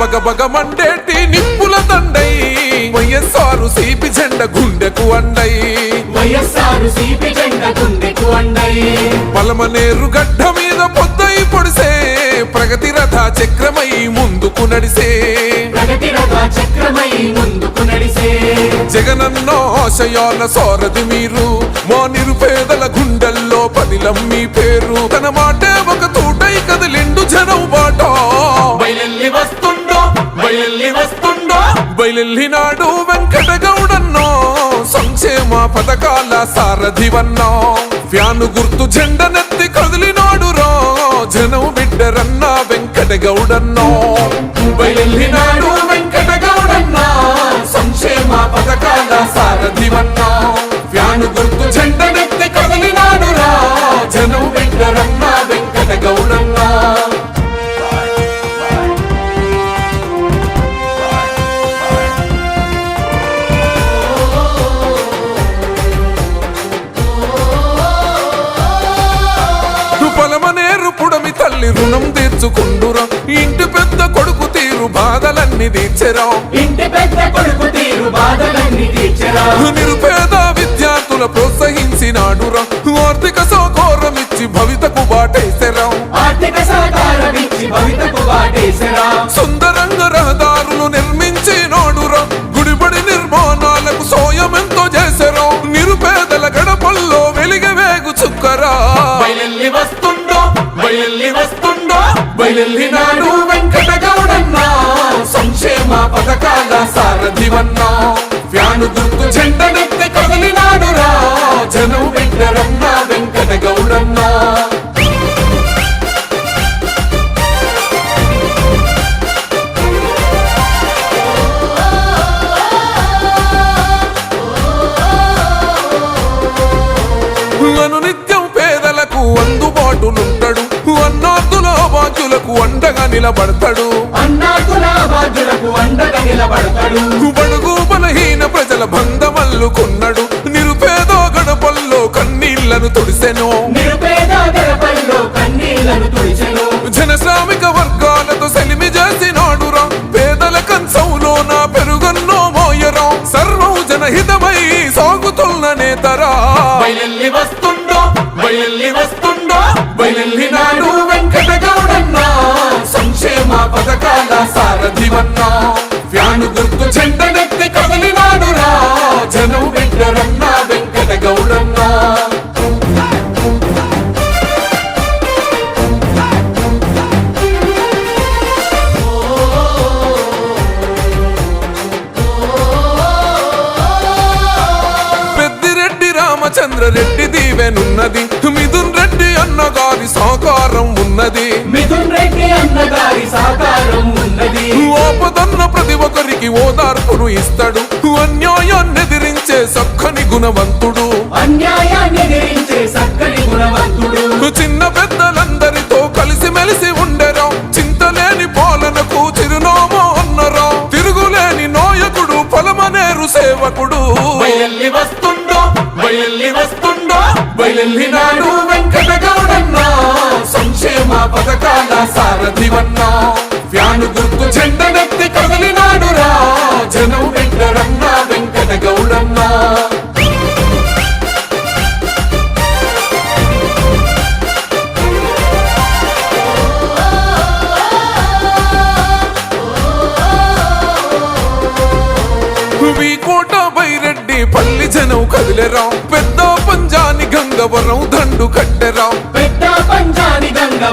భగభగమండేటి నిప్పుల దండై వైఎస్ఆర్ సిపి జెండ గుండెకు అండై. వైఎస్ఆర్ సిపి జెండ గుండెకు అండై. పలమనేరు గడ్డ మీద పొద్దై పొడిసే. ప్రగతి రథ చక్రమై ముందుకు నడిసే. ప్రగతి రథ చక్రమై ముందుకు నడిసే. జగనన్నో ఆశయాల సారథి మీరు. మా నిరుపేదల గుండెల్లో పదిలం మీ పేరు. తన మాటే ఒక వస్తుండో బయలెల్లినాడు వెంకట గౌడన్నో సంక్షేమ పథకాల సారథివన్నో. ఫ్యాను గుర్తు జెండనెత్తి కదిలినాడు రో. జనం బిడ్డరన్న వెంకట గౌడన్నో తల్లి రుణం తీర్చుకుండురా. ఇంటి పెద్ద కొడుకు తీరు బాధలన్నీ తీర్చెరా. ఇంటి పెద్ద బయలునాడు వెంకట గౌడన్న సంక్షేమ పథకాల సారథివన్నా బాధ్యులకు అండగా నిలబడతాడు. బడుగు బలహీన ప్రజల బంధమల్లుకున్నాడు నిరుపేద గడపల్లో కన్నీళ్ళను తుడిసెను. నిరుపేద గడపల్లో కన్నీళ్ళను తుడిచెను. జన శ్రామిక వర్గాలతో సెలిమి చేసినాడురా. పేదల కంచంలో నా పెరుగన్నో మోయరా. సర్వం జనహితమై సాగుతున్న నేతరా. వస్తుండో వస్తుండో పథకాల సారథివన్నా వ్యాణు గుర్తు చెందనెత్తి కదిలినాడు రా జనం బిడ్డరన్న వెంకట గౌడన్నా. పెద్దిరెడ్డి రెడ్డి దీవెనున్నది. మిథున్ రెడ్డి అన్నగారి సహకారం ఉన్నది. గుణవంతుడు. చిన్న పెద్దలందరితో కలిసి మెలిసి ఉండరా. చింతలేని పాలనకు చిరునామా అన్నరా. తిరుగులేని నాయకుడు పలమనేరు సేవకుడు. వస్తుండో బయలెల్లి వస్తుండో బయలునాడు వెంకట గౌడన్న సంక్షేమ పథకాల సారథివన్నా ఫ్యాను గుర్తు చెండనెత్తి ఎంపీ కోట బైరెడ్డి పల్లి జనం కదిలెరా? పెద్ద పంజాని గంగవరం దండు కట్టెరా? పెద్ద పంజాని గంగవరం